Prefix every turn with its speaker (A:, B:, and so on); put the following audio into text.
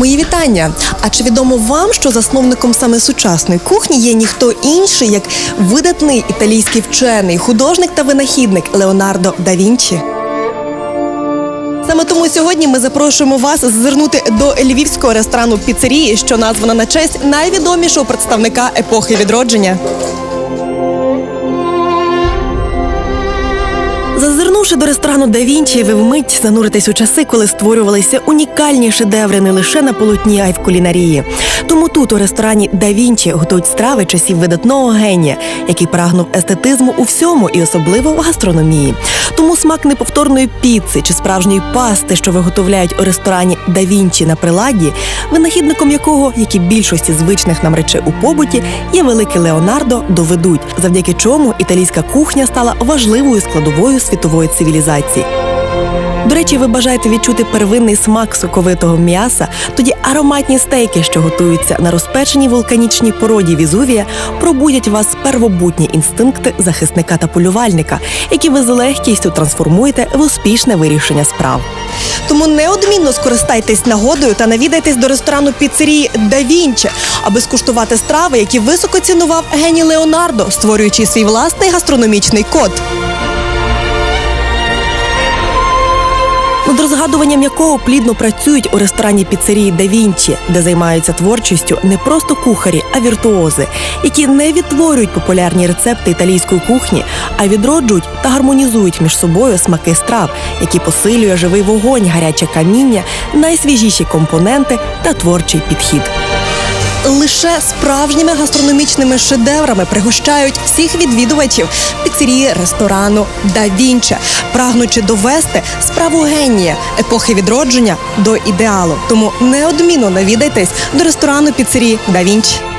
A: Мої вітання. А чи відомо вам, що засновником саме сучасної кухні є ніхто інший, як видатний італійський вчений, художник та винахідник Леонардо да Вінчі? Саме тому сьогодні ми запрошуємо вас зазирнути до львівського ресторану піцерії, що названа на честь найвідомішого представника епохи відродження. Зазирнувши до ресторану Да Вінчі, ви вмить зануритесь у часи, коли створювалися унікальні шедеври не лише на полотні, а й в кулінарії. Тому тут у ресторані Да Вінчі готують страви часів видатного генія, який прагнув естетизму у всьому і особливо в гастрономії. Тому смак неповторної піци чи справжньої пасти, що виготовляють у ресторані Да Вінчі на приладі, винахідником якого, як і більшості звичних нам речей у побуті, є великий Леонардо, доведуть, завдяки чому італійська кухня стала важливою складовою світової цивілізації. До речі, ви бажаєте відчути первинний смак соковитого м'яса, тоді ароматні стейки, що готуються на розпеченій вулканічній породі Візувія, пробудять вас первобутні інстинкти захисника та полювальника, які ви з легкістю трансформуєте в успішне вирішення справ. Тому неодмінно скористайтесь нагодою та навідайтесь до ресторану піцерії Да Вінчі, аби скуштувати страви, які високо цінував геній Леонардо, створюючи свій власний гастрономічний код. Над розгадуванням якого плідно працюють у ресторані піцерії Да Вінчі, де займаються творчістю не просто кухарі, а віртуози, які не відтворюють популярні рецепти італійської кухні, а відроджують та гармонізують між собою смаки страв, які посилює живий вогонь, гаряче каміння, найсвіжіші компоненти та творчий підхід. Лише справжніми гастрономічними шедеврами пригощають всіх відвідувачів піцерії ресторану Да Вінче, прагнучи довести справу генія епохи відродження до ідеалу. Тому неодмінно навідайтесь до ресторану піцерії Да Вінчі.